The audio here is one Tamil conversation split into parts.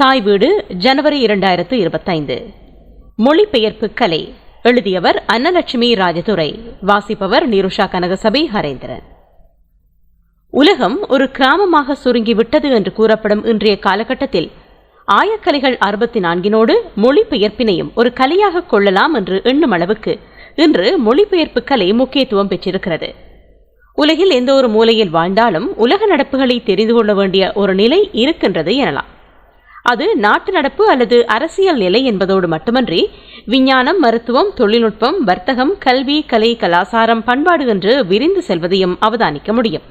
தாய் வீடு ஜனவரி இரண்டாயிரத்து இருபத்தைந்து. மொழிபெயர்ப்பு கலை. எழுதியவர் அன்னலட்சுமி ராஜதுரை. வாசிப்பவர் நிருஷா கனகசபை ஹரேந்திரன். உலகம் ஒரு கிராமமாக சுருங்கிவிட்டது என்று கூறப்படும் இன்றைய காலகட்டத்தில் ஆயக்கலைகள் அறுபத்தி நான்கினோடு மொழிபெயர்ப்பினையும் ஒரு கலையாக கொள்ளலாம் என்று எண்ணும் அளவுக்கு இன்று மொழிபெயர்ப்பு கலை முக்கியத்துவம் பெற்றிருக்கிறது. உலகில் எந்த ஒரு மூலையில் வாழ்ந்தாலும் உலக நடப்புகளை தெரிந்து கொள்ள வேண்டிய ஒரு நிலை இருக்கின்றது எனலாம். அது நாட்டு நடப்பு அல்லது அரசியல் நிலை என்பதோடு மட்டுமன்றி விஞ்ஞானம் மருத்துவம் தொழில்நுட்பம் வர்த்தகம் கல்வி கலை கலாசாரம் பண்பாடு என்று விரிந்து செல்வதையும் அவதானிக்க முடியும்.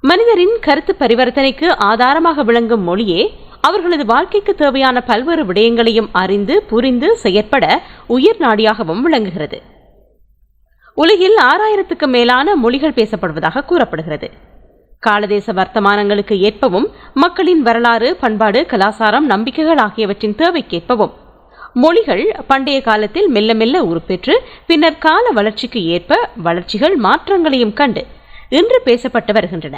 மனிதரின் கருத்து பரிவர்த்தனைக்கு ஆதாரமாக விளங்கும் மொழியே அவர்களது வாழ்க்கைக்கு தேவையான பல்வேறு விடயங்களையும் அறிந்து புரிந்து செயற்பட உயிர் நாடியாகவும் விளங்குகிறது. உலகில் ஆறாயிரத்துக்கு மேலான மொழிகள் பேசப்படுவதாக கூறப்படுகிறது. காலதேச வர்த்தமானங்களுக்கு ஏற்பவும் மக்களின் வரலாறு பண்பாடு கலாசாரம் நம்பிக்கைகள் ஆகியவற்றின் தேவைக்கேற்பவும். மொழிகள் பண்டைய காலத்தில் மெல்ல மெல்ல உருப்பெற்று பின்னர் கால வளர்ச்சிக்கு ஏற்ப வளர்ச்சிகள் மாற்றங்களையும் கண்டு இன்று பேசப்பட்டு வருகின்றன.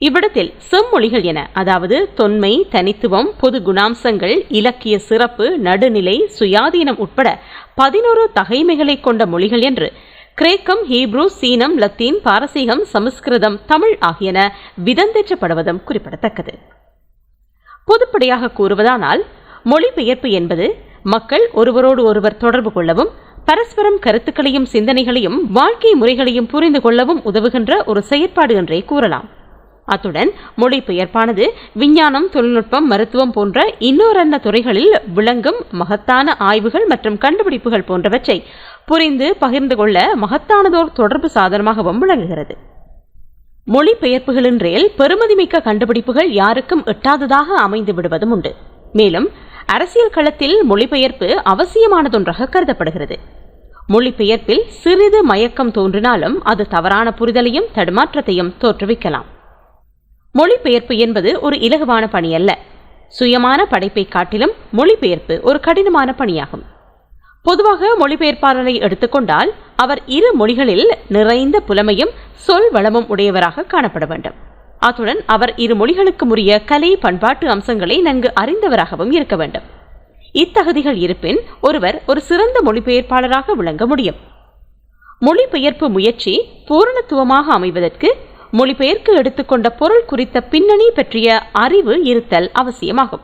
இவ்விடத்தில் செம்மொழிகள் என அதாவது தொன்மை தனித்துவம் பொது குணாம்சங்கள் இலக்கிய சிறப்பு நடுநிலை சுயாதீனம் உட்பட பதினோரு தகைமைகளை கொண்ட மொழிகள் என்று கிரேக்கம் ஹீப்ரூ சீனம் லத்தீன் பாரசீகம் சமஸ்கிருதம் தமிழ் ஆகியன விதந்தேற்றப்படுவதும் குறிப்பிடத்தக்கது. பொதுப்படையாக கூறுவதானால் மொழிபெயர்ப்பு என்பது மக்கள் ஒருவரோடு ஒருவர் தொடர்பு கொள்ளவும் பரஸ்பரம் கருத்துக்களையும் சிந்தனைகளையும் வாழ்க்கை முறைகளையும் புரிந்து கொள்ளவும் உதவுகின்ற ஒரு செயற்பாடு என்றே கூறலாம். அத்துடன் மொழிபெயர்ப்பானது விஞ்ஞானம் தொழில்நுட்பம் மருத்துவம் போன்ற இன்னொரன்ன துறைகளில் விளங்கும் மகத்தான ஆய்வுகள் மற்றும் கண்டுபிடிப்புகள் போன்றவற்றை புரிந்து பகிர்ந்து கொள்ள மகத்தானதோர் தொடர்பு சாதனமாகவும் விளங்குகிறது. மொழிபெயர்ப்புகளின்றேல் பெருமதிமிக்க கண்டுபிடிப்புகள் யாருக்கும் எட்டாததாக அமைந்து விடுவதும் உண்டு. மேலும் அரசியல் களத்தில் மொழிபெயர்ப்பு அவசியமானதொன்றாக கருதப்படுகிறது. மொழிபெயர்ப்பில் சிறிது மயக்கம் தோன்றினாலும் அது தவறான புரிதலையும் தடுமாற்றத்தையும் தோற்றுவிக்கலாம். மொழிபெயர்ப்பு என்பது ஒரு இலகுவான பணி அல்ல சுயமான படைப்பை காட்டிலும் மொழிபெயர்ப்பு ஒரு கடினமான பணியாகும். பொதுவாக மொழிபெயர்ப்பாளரை எடுத்துக்கொண்டால் அவர் இரு மொழிகளில் நிறைந்த புலமையும் சொல் வளமும் உடையவராக காணப்பட வேண்டும். அத்துடன் அவர் இரு மொழிகளுக்கு உரிய கலை பண்பாட்டு அம்சங்களை நன்கு அறிந்தவராகவும் இருக்க வேண்டும். இத்தகுதிகள் இருப்பின் ஒருவர் ஒரு சிறந்த மொழிபெயர்ப்பாளராக விளங்க முடியும். மொழிபெயர்ப்பு முயற்சி பூரணத்துவமாக அமைவதற்கு மொழிபெயர்க்கு எடுத்துக்கொண்ட பொருள் குறித்த பின்னணி பற்றிய அறிவு இருத்தல் அவசியமாகும்.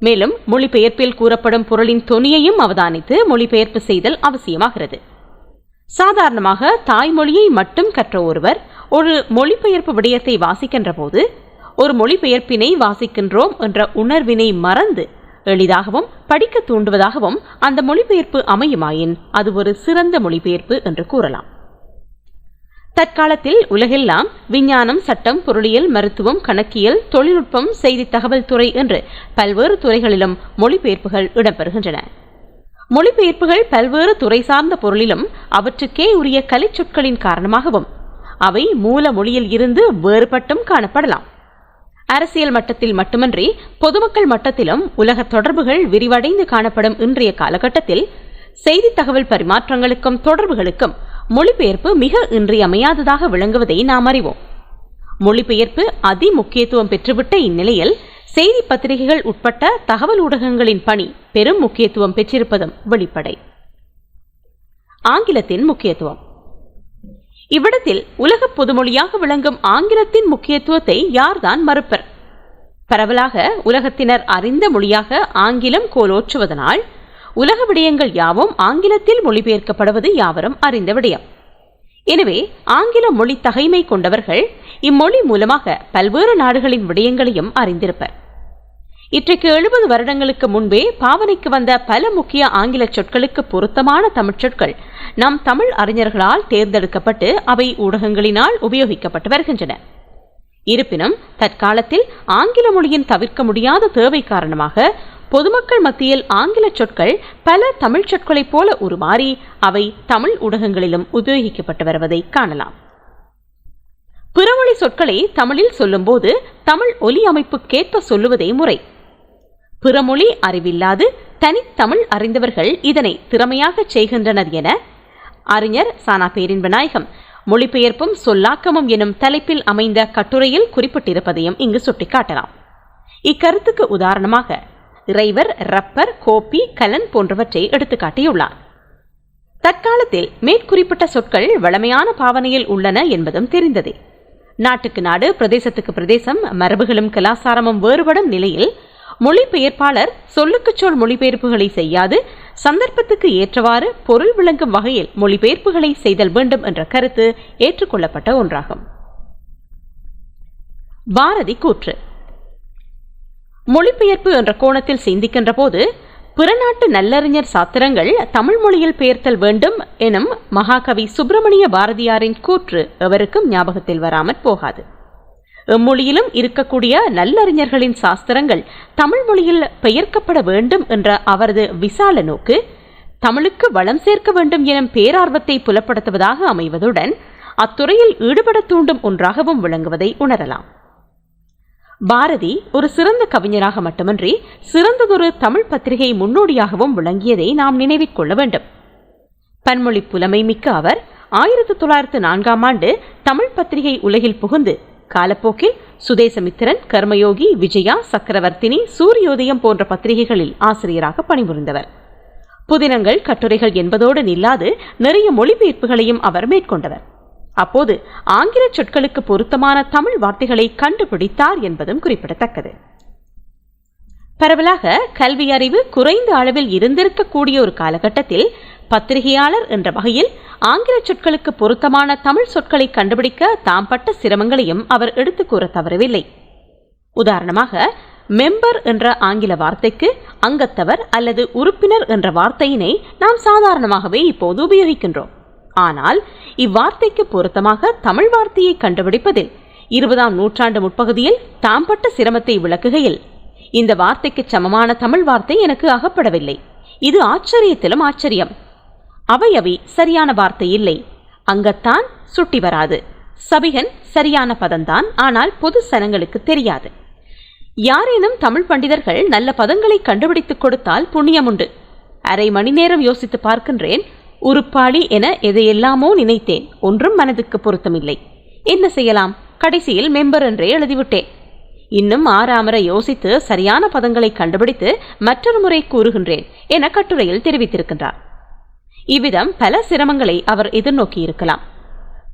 மேலும் மொழிபெயர்ப்பில் கூறப்படும் பொருளின் தொனியையும் அவதானித்து மொழிபெயர்ப்பு செய்தல் அவசியமாகிறது. சாதாரணமாக தாய்மொழியை மட்டும் கற்ற ஒருவர் ஒரு மொழிபெயர்ப்பு விடயத்தை வாசிக்கின்ற போது ஒரு மொழிபெயர்ப்பினை வாசிக்கின்றோம் என்ற உணர்வினை மறந்து எளிதாகவும் படிக்க தூண்டுவதாகவும் அந்த மொழிபெயர்ப்பு அமையுமாயின் அது ஒரு சிறந்த மொழிபெயர்ப்பு என்று கூறலாம். தற்காலத்தில் உலகெல்லாம் விஞ்ஞானம் சட்டம் பொருளியல் மருத்துவம் கணக்கியல் தொழில்நுட்பம் செய்தி தகவல் துறை என்று பல்வேறு துறைகளிலும் மொழிபெயர்ப்புகள் இடம்பெறுகின்றன. மொழிபெயர்ப்புகள் பல்வேறு துறை சார்ந்த பொருளிலும் அவற்றுக்கே உரிய கலைச்சொற்களின் காரணமாகவும் அவை மூல மொழியில் இருந்து வேறுபட்டும் காணப்படலாம். அரசியல் மட்டத்தில் மட்டுமன்றி பொதுமக்கள் மட்டத்திலும் உலக தொடர்புகள் விரிவடைந்து காணப்படும் இன்றைய காலகட்டத்தில் செய்தி தகவல் பரிமாற்றங்களுக்கும் தொடர்புகளுக்கும் மொழிபெயர்ப்பு மிக இன்றியமையாததாக விளங்குவதை நாம் அறிவோம். மொழிபெயர்ப்பு அதி முக்கியத்துவம் பெற்றுவிட்ட இந்நிலையில் செய்தி பத்திரிகைகள் உட்பட்ட தகவல் ஊடகங்களின் பணி பெரும் முக்கியத்துவம் பெற்றிருப்பதும் வெளிப்படை. ஆங்கிலத்தின் முக்கியத்துவம். இவ்விடத்தில் உலக பொதுமொழியாக விளங்கும் ஆங்கிலத்தின் முக்கியத்துவத்தை யார்தான் மறுப்பர்? பரவலாக உலகத்தினர் அறிந்த மொழியாக ஆங்கிலம் கோலோற்றுவதனால் உலக விடயங்கள் யாவும் ஆங்கிலத்தில் மொழிபெயர்க்கப்படுவது யாவரும் அறிந்த விடயம். எனவே ஆங்கில மொழி தகைமை கொண்டவர்கள் இம்மொழி மூலமாக பல்வேறு நாடுகளின் விடயங்களையும் அறிந்திருப்பர். இன்றைக்கு எழுபது வருடங்களுக்கு முன்பே பாவனைக்கு வந்த பல முக்கிய ஆங்கில சொற்களுக்கு பொருத்தமான தமிழ்ச்சொற்கள் நம் தமிழ் அறிஞர்களால் தேர்ந்தெடுக்கப்பட்டு அவை ஊடகங்களினால் உபயோகிக்கப்பட்டு வருகின்றன. இருப்பினும் தற்காலத்தில் ஆங்கில மொழியின் தவிர்க்க முடியாத தேவை காரணமாக பொதுமக்கள் மத்தியில் ஆங்கில சொற்கள் பல தமிழ் சொற்களைப் போல உருமாறி அவை தமிழ் ஊடகங்களிலும் உபயோகிக்கப்பட்டு வருவதை காணலாம். பிறமொழி சொற்களை தமிழில் சொல்லும்போது தமிழ் ஒலி அமைப்புக்கேற்ப சொல்லுவதே முறை. பிறமொழி அறிவில்லாது தனித்தமிழ் அறிந்தவர்கள் இதனை திறமையாக செய்கின்றனர் என அறிஞர் சானா பேரின் விநாயகம் மொழிபெயர்ப்பும் சொல்லாக்கமும் எனும் தலைப்பில் அமைந்த கட்டுரையில் குறிப்பிட்டிருப்பதையும் இங்கு சுட்டிக்காட்டலாம். இக்கருத்துக்கு உதாரணமாக இறைவர் ரப்பர் கோப்பி கலன் போன்றவற்றை எடுத்துக்காட்டியுள்ளார் தற்காலத்தில் மேற்குறிப்பிட்ட சொற்கள் வளமையான பாவனையில் உள்ளன என்பதும் தெரிந்ததே. நாட்டுக்கு நாடு பிரதேசத்துக்கு பிரதேசம் மரபுகளும் கலாசாரமும் வேறுபடும் நிலையில் மொழிபெயர்ப்பாளர் சொல்லுக்கு சொல் மொழிபெயர்ப்புகளை செய்யாது சந்தர்ப்பத்துக்கு ஏற்றவாறு பொருள் விளங்கும் வகையில் மொழிபெயர்ப்புகளை செய்தல் வேண்டும் என்ற கருத்து ஏற்றுக்கொள்ளப்பட்ட ஒன்றாகும். பாரதி கூற்று மொழிபெயர்ப்பு என்ற கோணத்தில் சிந்திக்கின்ற போது பிறநாட்டு நல்லறிஞர் சாத்திரங்கள் தமிழ் மொழியில் பெயர்த்தல் வேண்டும் எனும் மகாகவி சுப்பிரமணிய பாரதியாரின் கூற்று எவருக்கும் ஞாபகத்தில் வராமற் போகாது. எம்மொழியிலும் இருக்கக்கூடிய நல்லறிஞர்களின் சாஸ்திரங்கள் தமிழ் மொழியில் பெயர்க்கப்பட வேண்டும் என்ற அவரது விசால நோக்கு தமிழுக்கு வளம் சேர்க்க வேண்டும் எனும் பேரார்வத்தை புலப்படுத்துவதாக அமைவதுடன் அத்துறையில் ஈடுபட தூண்டும் ஒன்றாகவும் விளங்குவதை உணரலாம். பாரதி ஒரு சிறந்த கவிஞராக மட்டுமன்றி சிறந்ததொரு தமிழ் பத்திரிகை முன்னோடியாகவும் விளங்கியதை நாம் நினைவில் கொள்ள வேண்டும். பன்மொழி புலமை மிக்க அவர் ஆயிரத்தி தொள்ளாயிரத்து நான்காம் ஆண்டு தமிழ் பத்திரிகை உலகில் புகுந்து காலப்போக்கில் சுதேசமித்திரன் கர்மயோகி விஜயா சக்கரவர்த்தினி சூரியோதயம் போன்ற பத்திரிகைகளில் ஆசிரியராக பணிபுரிந்தவர். புதினங்கள் கட்டுரைகள் என்பதோடு நில்லாது நிறைய மொழிபெயர்ப்புகளையும் அவர் மேற்கொண்டவர். அப்போது ஆங்கில சொற்களுக்கு பொருத்தமான தமிழ் வார்த்தைகளை கண்டுபிடித்தார் என்பதும் குறிப்பிடத்தக்கது. பரவலாக கல்வி அறிவு குறைந்த அளவில் இருந்திருக்கக்கூடிய ஒரு காலகட்டத்தில் பத்திரிகையாளர் என்ற வகையில் ஆங்கில சொற்களுக்கு பொருத்தமான தமிழ் சொற்களை கண்டுபிடிக்க தாம் பட்ட சிரமங்களையும் அவர் எடுத்து கூற தவறவில்லை. உதாரணமாக மெம்பர் என்ற ஆங்கில வார்த்தைக்கு அங்கத்தவர் அல்லது உறுப்பினர் என்ற வார்த்தையினை நாம் சாதாரணமாகவே இப்போது உபயோகிக்கின்றோம். ஆனால் இவ்வார்த்தைக்கு பொருத்தமாக தமிழ் வார்த்தையை கண்டுபிடிப்பதில் இருபதாம் நூற்றாண்டு முற்பகுதியில் தாம் பட்ட சிரமத்தை விளக்குகையில் இந்த வார்த்தைக்கு சமமான தமிழ் வார்த்தை எனக்கு அகப்படவில்லை. இது ஆச்சரியத்திலும் ஆச்சரியம். அவையவை சரியான வார்த்தை இல்லை. அங்கத்தான் சுட்டி வராது. சபிகன் சரியான பதம்தான் ஆனால் பொது சனங்களுக்கு தெரியாது. யாரேனும் தமிழ் பண்டிதர்கள் நல்ல பதங்களை கண்டுபிடித்துக் கொடுத்தால் புண்ணியம் உண்டு அரை மணி நேரம் யோசித்து பார்க்கின்றேன் உருப்பாடி என எதையெல்லாமோ நினைத்தேன். ஒன்றும் மனதுக்கு பொருத்தமில்லை. என்ன செய்யலாம்? கடைசியில் மெம்பர் என்றே எழுதிவிட்டேன். இன்னும் ஆறாமற யோசித்து சரியான பதங்களை கண்டுபிடித்து மற்றொரு முறை கூறுகின்றேன் என கட்டுரையில் தெரிவித்திருக்கின்றார். இவ்விதம் பல சிரமங்களை அவர் எதிர்நோக்கியிருக்கலாம்.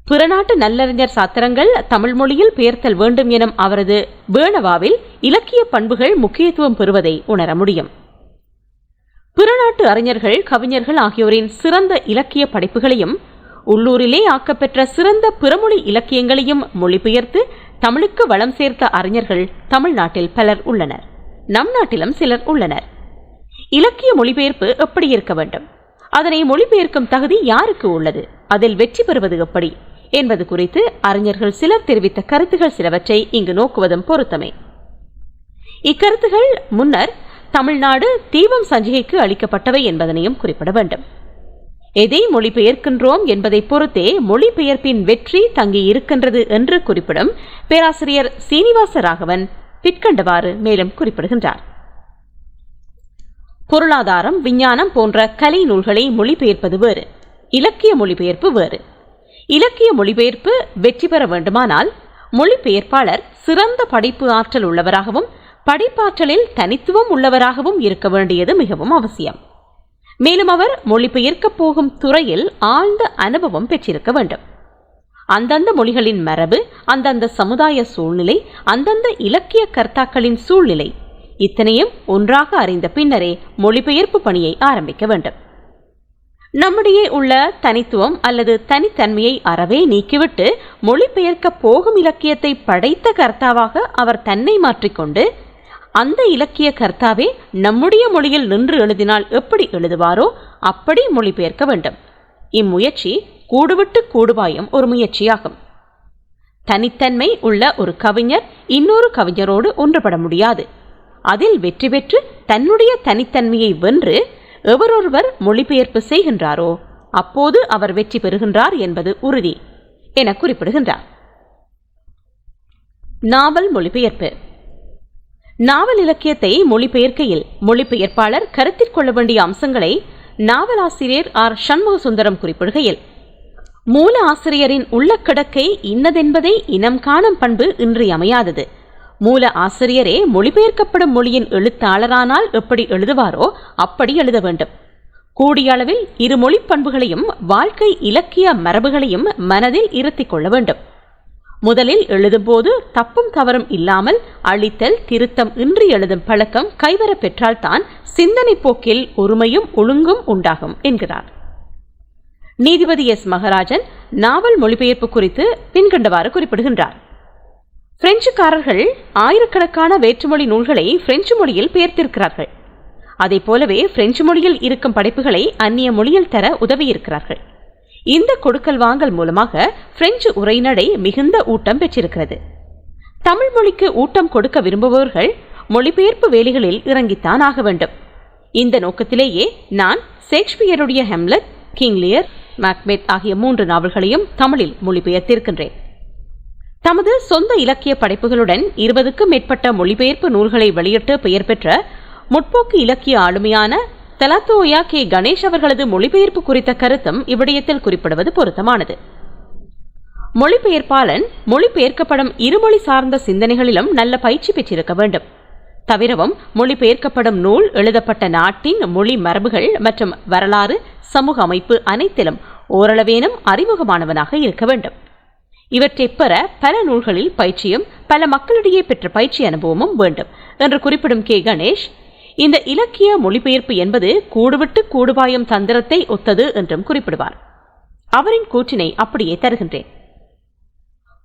புறநாட்டு நல்லறிஞர் சாத்திரங்கள் தமிழ் மொழியில் பெயர்த்தல் வேண்டும் எனும் அவரது வேணவாவில் இலக்கிய பண்புகள் முக்கியத்துவம் பெறுவதை உணர முடியும். பிறநாட்டு அறிஞர்கள் கவிஞர்கள் ஆகியோரின் சிறந்த இலக்கிய படைப்புகளையும் உள்ளூரிலே ஆக்கப்பெற்ற சிறந்த பிறமொழி இலக்கியங்களையும் மொழிபெயர்த்து தமிழுக்கு வளம் சேர்த்த அறிஞர்கள் தமிழ்நாட்டில் பலர் உள்ளனர். நம் நாட்டிலும் சிலர் உள்ளனர். இலக்கிய மொழிபெயர்ப்பு எப்படி இருக்க வேண்டும்? அதனை மொழிபெயர்க்கும் தகுதி யாருக்கு உள்ளது? அதில் வெற்றி பெறுவது எப்படி? என்பது குறித்து அறிஞர்கள் சிலர் தெரிவித்த கருத்துகள் சிலவற்றை இங்கு நோக்குவதும் பொருத்தமே. இக்கருத்துகள் முன்னர் தமிழ்நாடு தீபம் சஞ்சிகைக்கு அளிக்கப்பட்டவை என்பதனையும் குறிப்பிட வேண்டும். எதை மொழிபெயர்க்கின்றோம் என்பதை பொறுத்தே மொழிபெயர்ப்பின் வெற்றி தங்கி இருக்கின்றது என்று குறிப்பிடும் பேராசிரியர் சீனிவாச ராகவன் பிற்கண்டவாறு மேலும் குறிப்பிடுகின்றார். பொருளாதாரம் விஞ்ஞானம் போன்ற கலை நூல்களை மொழிபெயர்ப்பது வேறு. இலக்கிய மொழிபெயர்ப்பு வேறு. இலக்கிய மொழிபெயர்ப்பு வெற்றி பெற வேண்டுமானால் மொழிபெயர்ப்பாளர் சிறந்த படைப்பு ஆற்றல் உள்ளவராகவும் படைப்பாற்றலில் தனித்துவம் உள்ளவராகவும் இருக்க வேண்டியது மிகவும் அவசியம். மேலும் அவர் மொழிபெயர்க்கப் போகும் துறையில் ஆழ்ந்த அனுபவம் பெற்றிருக்க வேண்டும். அந்தந்த மொழிகளின் மரபு அந்தந்த சமுதாய சூழ்நிலை அந்தந்த இலக்கிய கர்த்தாக்களின் சூழ்நிலை இத்தனையும் ஒன்றாக அறிந்த பின்னரே மொழிபெயர்ப்பு பணியை ஆரம்பிக்க வேண்டும். நம்மிடையே உள்ள தனித்துவம் அல்லது தனித்தன்மையை அறவே நீக்கிவிட்டு மொழிபெயர்க்க போகும் இலக்கியத்தை படைத்த கர்த்தாவாக அவர் தன்னை மாற்றிக்கொண்டு அந்த இலக்கிய கர்த்தாவே நம்முடைய மொழியில் நின்று எழுதினால் எப்படி எழுதுவாரோ அப்படி மொழிபெயர்க்க வேண்டும். இம்முயற்சி கூடுவிட்டு கூடுவாயும் ஒரு முயற்சியாகும். தனித்தன்மை உள்ள ஒரு கவிஞர் இன்னொரு கவிஞரோடு ஒன்றுபட முடியாது. அதில் வெற்றி பெற்று தன்னுடைய தனித்தன்மையை வென்று எவரொருவர் மொழிபெயர்ப்பு செய்கின்றாரோ அப்போது அவர் வெற்றி பெறுகின்றார் என்பது உறுதி. என குறிப்பிடுகின்றார். நாவல் மொழிபெயர்ப்பு. நாவல் இலக்கியத்தை மொழிபெயர்க்கையில் மொழிபெயர்ப்பாளர் கருத்தில் கொள்ள வேண்டிய அம்சங்களை நாவலாசிரியர் ஆர். சண்முக சுந்தரம் குறிப்பிடுகையில் மூல ஆசிரியரின் உள்ள கிடக்கை இன்னதென்பதை இனம் காணும் பண்பு இன்றியமையாதது. மூல ஆசிரியரே மொழிபெயர்க்கப்படும் மொழியின் எழுத்தாளரானால் எப்படி எழுதுவாரோ அப்படி எழுத வேண்டும். கூடிய அளவில் இரு மொழி பண்புகளையும் வாழ்க்கை இலக்கிய மரபுகளையும் மனதில் இருத்திக் கொள்ள வேண்டும். முதலில் எழுதும்போது தப்பும் தவறும் இல்லாமல் அழித்தல் திருத்தம் இன்றி எழுதும் பழக்கம் கைவர பெற்றால்தான் சிந்தனை போக்கில் ஒருமையும் ஒழுங்கும் உண்டாகும் என்கிறார். நீதிபதி எஸ். மகராஜன் நாவல் மொழிபெயர்ப்பு குறித்து பின்கண்டவாறு குறிப்பிடுகின்றார். பிரெஞ்சுக்காரர்கள் ஆயிரக்கணக்கான வேற்றுமொழி நூல்களை பிரெஞ்சு மொழியில் பெயர்த்திருக்கிறார்கள். அதை போலவே பிரெஞ்சு மொழியில் இருக்கும் படைப்புகளை அந்நிய மொழியில் தர உதவியிருக்கிறார்கள். இந்த கொடுக்கல் வாங்கல் மூலமாக பிரெஞ்சு உரைநடை மிகுந்த ஊட்டம் பெற்றிருக்கிறது. தமிழ் மொழிக்கு ஊட்டம் கொடுக்க விரும்புபவர்கள் மொழிபெயர்ப்பு வேலைகளில் இறங்கித்தான் ஆக வேண்டும். இந்த நோக்கத்திலேயே நான் ஷேக்ஸ்பியருடைய ஹெம்லெட் கிங்லியர் மேக்பெத் ஆகிய மூன்று நாவல்களையும் தமிழில் மொழிபெயர்த்திருக்கின்றேன். தமது சொந்த இலக்கிய படைப்புகளுடன் இருபதுக்கும் மேற்பட்ட மொழிபெயர்ப்பு நூல்களை வெளியிட்டு பெயர் பெற்ற முற்போக்கு இலக்கிய ஆளுமையான தலத்தோயா கே கணேஷ் அவர்களது மொழிபெயர்ப்பு குறித்த கருத்தும் இவ்விடயத்தில் குறிப்பிடுவது பொருத்தமானது. மொழிபெயர்ப்பாளன் மொழிபெயர்க்கப்படும் இருமொழி சார்ந்த சிந்தனைகளிலும் நல்ல பயிற்சி பெற்றிருக்க வேண்டும். தவிரவும் மொழிபெயர்க்கப்படும் நூல் எழுதப்பட்ட நாட்டின் மொழி மரபுகள் மற்றும் வரலாறு சமூக அமைப்பு அனைத்திலும் ஓரளவேனும் அறிமுகமானவனாக இருக்க வேண்டும். இவற்றை பெற பல நூல்களில் பயிற்சியும் பல மக்களிடையே பெற்ற பயிற்சி அனுபவமும் வேண்டும் என்று குறிப்பிடும் கே கணேஷ் இந்த இலக்கிய மொழிபெயர்ப்பு என்பது கூடுவிட்டு கூடுபாயும் தந்திரத்தை ஒத்தது என்றும் குறிப்பிடுவார். அவரின் கூற்றினை அப்படியே தருகின்றேன்.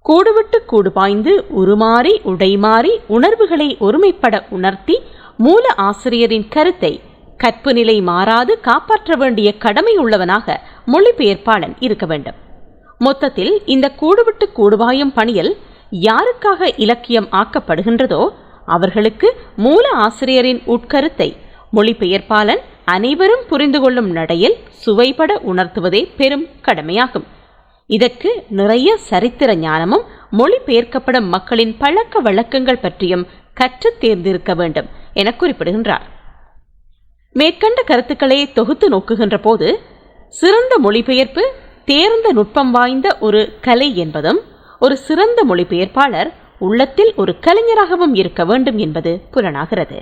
கூடுவிட்டு கூடுபாய்ந்து உருமாறி உடைமாறி உணர்வுகளை ஒருமைப்பட உணர்த்தி மூல ஆசிரியரின் கருத்தை கற்பு நிலை மாறாது காப்பாற்ற வேண்டிய கடமை உள்ளவனாக மொழிபெயர்ப்பாளன் இருக்க வேண்டும். மொத்தத்தில் இந்த கூடுவிட்டு கூடுவாயும் பணியில் யாருக்காக இலக்கியம் ஆக்கப்படுகின்றதோ அவர்களுக்கு மூல ஆசிரியரின் உட்கருத்தை மொழிபெயர்ப்பாளன் அனைவரும் புரிந்து கொள்ளும் நடையில் சுவைபட உணர்த்துவதே பெரும் கடமையாகும். இதற்கு நிறைய சரித்திர ஞானமும் மொழிபெயர்க்கப்படும் மக்களின் பழக்க வழக்கங்கள் பற்றியும் கற்றுத் தேர்ந்திருக்க வேண்டும் என குறிப்பிடுகின்றார். மேற்கண்ட கருத்துக்களை தொகுத்து நோக்குகின்ற போது சிறந்த மொழிபெயர்ப்பு தேர்ந்த நுட்பம் வாய்ந்த ஒரு கலை என்பதும் ஒரு சிறந்த மொழிபெயர்ப்பாளர் உள்ளத்தில் ஒரு கலைஞராகவும் இருக்க வேண்டும் என்பது புலனாகிறது.